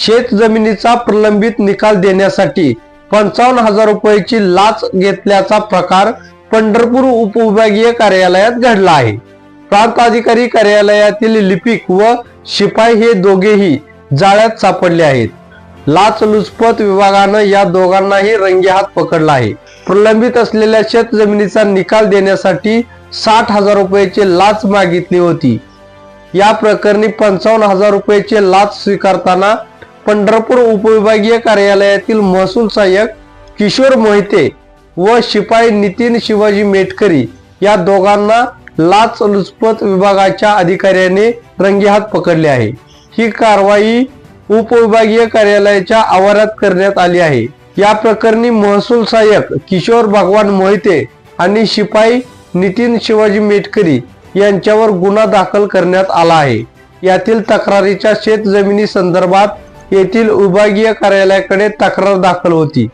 शेत जमिनीचा प्रलंबित निकाल देण्यासाठी पंचावन्न हजार रुपयाची लाच घेतल्याचा प्रकार पंढरपूर उपविभागीय कार्यालयात घडला आहे. प्रांत अधिकारी कार्यालयातील लिपिक व शिपाई हे दोघेही जाळ्यात सापडले आहेत. लाचलुचपत विभागानं या दोघांनाही रंगेहात पकडला आहे. प्रलंबित असलेल्या शेत जमिनीचा निकाल देण्यासाठी साठ हजार रुपयाची लाच मागितली होती. या प्रकरणी पंचावन्न हजार रुपयाची लाच स्वीकारताना पंढरपूर उपविभागीय कार्यालयातील महसूल सहाय्यक किशोर मोहिते व शिपाई नितीन शिवाजी मेटकरी या दोघांना लाच लुचपत विभागाच्या अधिकाऱ्याने रंगेहात पकडले आहे. ही कारवाई उपविभागीय कार्यालयाच्या आवारात करण्यात आली आहे. या प्रकरणी महसूल सहाय्यक किशोर भगवान मोहिते आणि शिपाई नितीन शिवाजी मेटकरी यांच्यावर गुन्हा दाखल करण्यात आला आहे. यातील तक्रारीच्या शेत जमिनी संदर्भात येथील विभागीय कार्यालयाकडे तक्रार दाखल होती.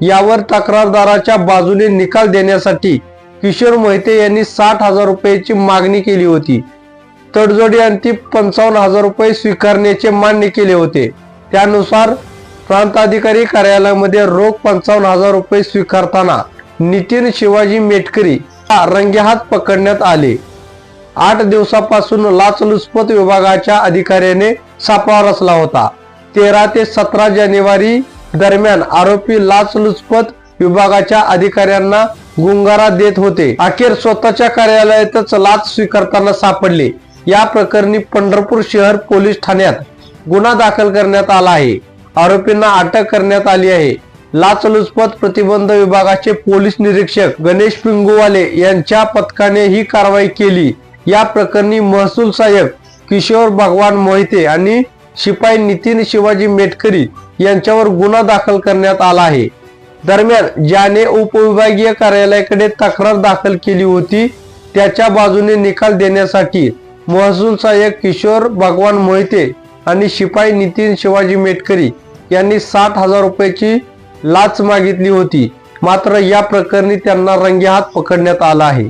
यावर तक्रारदाराच्या बाजूने निकाल देण्यासाठी किशोर मोहिते यांनी साठ हजार रुपयाची मागणी केली होती. तडजोडी अंती पंचावन्न हजार रुपये स्वीकारण्याचे मान्य केले होते. त्यानुसार प्रांताधिकारी कार्यालयामध्ये रोख पंचावन्न हजार रुपये स्वीकारताना नितीन शिवाजी मेटकरी हा रंगेहात पकडण्यात आले. आठ दिवसापासून लाचलुचपत विभागाच्या अधिकाऱ्याने सापळा रचला होता. तेरा ते सतरा जानेवारी दरम्यान आरोपी लाचलुचपत विभागाच्या अधिकाऱ्यांना गुंगारा देत होते. अखेर स्वतःच्या कार्यालयातच लाच स्वीकारताना सापडले. या प्रकरणी पंढरपूर शहर पोलीस ठाण्यात गुन्हा दाखल करण्यात आला आहे. आरोपींना अटक करण्यात आली आहे. लाचलुचपत प्रतिबंध विभागाचे पोलीस निरीक्षक गणेश पिंगुवाले यांच्या पथकाने ही कारवाई केली. या प्रकरणी महसूल सहाय्यक किशोर भगवान मोहिते आणि शिपाई नितीन शिवाजी मेटकरी यांच्यावर गुन्हा दाखल करण्यात आला आहे. दरम्यान ज्याने उपविभागीय कार्यालयाकडे तक्रार दाखल केली होती त्याच्या बाजूने निकाल देण्यासाठी महसूल सहाय्यक किशोर भगवान मोहिते आणि शिपाई नितीन शिवाजी मेटकरी यांनी साठ हजार रुपयाची लाच मागितली होती. मात्र या प्रकरणी त्यांना रंगेहात पकडण्यात आला आहे.